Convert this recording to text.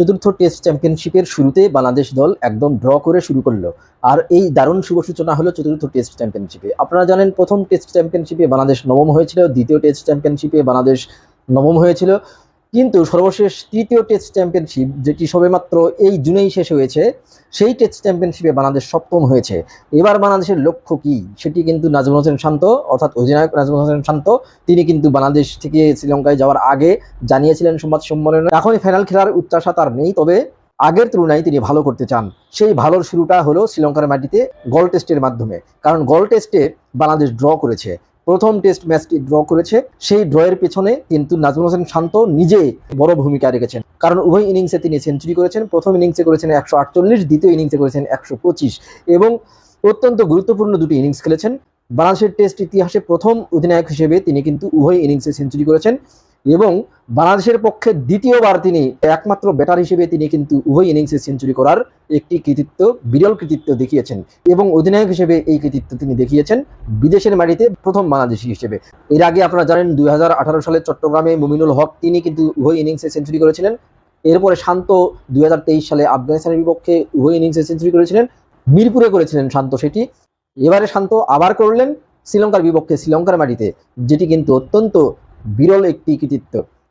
চতুর্থ টেস্ট চ্যাম্পিয়নশিপের শুরুতে বাংলাদেশ দল একদম ড্র করে শুরু করল। আর এই দারুণ শুভ সূচনা হলো চতুর্থ টেস্ট চ্যাম্পিয়নশিপে আপনারা জানেন, প্রথম টেস্ট চ্যাম্পিয়নশিপে বাংলাদেশ নবম হয়েছিল, দ্বিতীয় টেস্ট চ্যাম্পিয়নশিপে বাংলাদেশ নবম হয়েছিল। কিন্তু সর্বশেষ তৃতীয় টেস্ট চ্যাম্পিয়নশিপ, যেটি সবেমাত্র এই জুনেই শেষ হয়েছে, সেই টেস্ট চ্যাম্পিয়নশিপে বাংলাদেশ সপ্তম হয়েছে। এবার বাংলাদেশের লক্ষ্য কি? সেটি কিন্তু নাজমুল হোসেন শান্ত, অর্থাৎ অধিনায়ক নাজমুল হোসেন শান্ত, তিনি কিন্তু বাংলাদেশ থেকে শ্রীলঙ্কায় যাওয়ার আগে জানিয়েছিলেন সংবাদ সম্মেলনে, এখনই ফাইনাল খেলার উচ্চাসা তার নেই, তবে আগের তুলনায় তিনি ভালো করতে চান। সেই ভালোর শুরুটা হলো শ্রীলঙ্কার মাটিতে গল টেস্টের মাধ্যমে। কারণ গল টেস্টে বাংলাদেশ ড্র করেছে। প্রথম টেস্ট ম্যাচটি ড্র করেছে। সেই ড্রয়ের পেছনে কিন্তু নাজমুল হোসেন শান্ত নিজে বড় ভূমিকা রেখেছেন। কারণ উভয় ইনিংসে তিনি সেঞ্চুরি করেছেন, প্রথম ইনিংসে করেছেন একশো আটচল্লিশ, দ্বিতীয় ইনিংসে করেছেন একশো পঁচিশ এবং অত্যন্ত গুরুত্বপূর্ণ দুটি ইনিংস খেলেছেন। বাংলাদেশের টেস্ট ইতিহাসে প্রথম অধিনায়ক হিসেবে তিনি কিন্তু উভয় ইনিংসে সেঞ্চুরি করেছেন। এবং বাংলাদেশের পক্ষে দ্বিতীয়বার তিনি একমাত্র ব্যাটার হিসেবে তিনি কিন্তু উভয় ইনিংসে সেঞ্চুরি করার একটি কৃতিত্ব, বিরল কৃতিত্ব দেখিয়েছেন এবং অধিনায়ক হিসেবে এই কৃতিত্ব তিনি দেখিয়েছেন বিদেশের মাটিতে প্রথম বাংলাদেশি হিসেবে। এর আগে আপনারা জানেন দুই হাজার আঠারো সালে চট্টগ্রামে মুমিনুল হক তিনি কিন্তু উভয় ইনিংসে সেঞ্চুরি করেছিলেন। এরপরে শান্ত দুই হাজার তেইশ সালে আফগানিস্তানের বিপক্ষে উভয় ইনিংসে সেঞ্চুরি করেছিলেন। মিরপুরে করেছিলেন শান্ত সেটি। এবারে শান্ত আবার করলেন শ্রীলঙ্কার বিপক্ষে শ্রীলঙ্কার মাটিতে, যেটি কিন্তু অত্যন্ত বিরল একটি কৃতিত্ব।